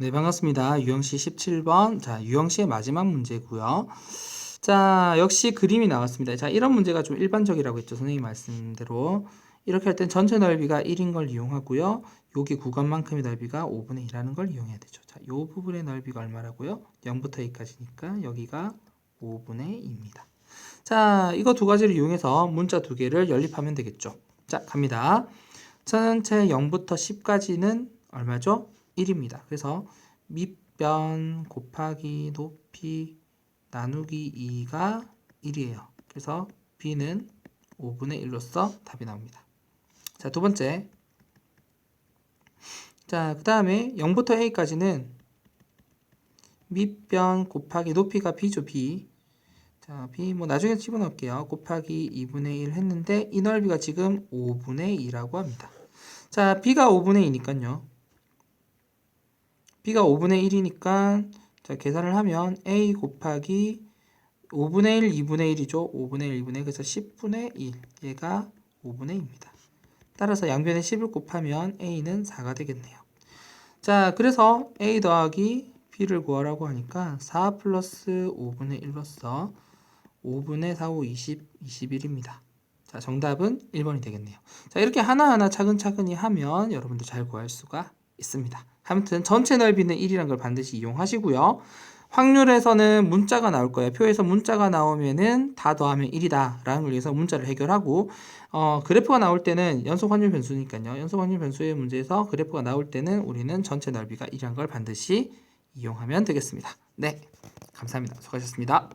네, 반갑습니다. 유영씨 17번. 자, 유영씨의 마지막 문제고요. 자, 역시 그림이 나왔습니다. 자, 이런 문제가 좀 일반적이라고 했죠. 선생님 말씀대로. 이렇게 할 땐 전체 넓이가 1인 걸 이용하고요. 여기 구간만큼의 넓이가 5분의 1라는 걸 이용해야 되죠. 자, 이 부분의 넓이가 얼마라고요? 0부터 2까지니까 여기가 5분의 2입니다. 자, 이거 두 가지를 이용해서 문자 두 개를 연립하면 되겠죠. 자, 갑니다. 전체 0부터 10까지는 얼마죠? 1입니다. 그래서 밑변 곱하기 높이 나누기 2가 1이에요. 그래서 b는 5분의 1로서 답이 나옵니다. 자, 두 번째. 자, 그 다음에 0부터 a까지는 밑변 곱하기 높이가 b죠, b. 자, b 뭐 나중에 집어넣을게요. 곱하기 2분의 1 했는데 이 넓이가 지금 5분의 2라고 합니다. 자, b가 5분의 2니까요. B가 5분의 1이니까 자, 계산을 하면 a 곱하기 5분의 1, 2분의 1이죠. 5분의 1, 2분의 1 그래서 10분의 1 얘가 5분의 2입니다. 따라서 양변에 10을 곱하면 a는 4가 되겠네요. 자, 그래서 a 더하기 b를 구하라고 하니까 4 플러스 5분의 1로서 5분의 4, 5, 20, 21입니다. 자, 정답은 1번이 되겠네요. 자, 이렇게 하나하나 차근차근히 하면 여러분들 잘 구할 수가 있습니다. 아무튼 전체 넓이는 1이라는 걸 반드시 이용하시고요. 확률에서는 문자가 나올 거예요. 표에서 문자가 나오면은 다 더하면 1이다 라는 걸 위해서 문자를 해결하고 어, 그래프가 나올 때는 연속 확률 변수니까요. 연속 확률 변수의 문제에서 그래프가 나올 때는 우리는 전체 넓이가 1이라는 걸 반드시 이용하면 되겠습니다. 네. 감사합니다. 수고하셨습니다.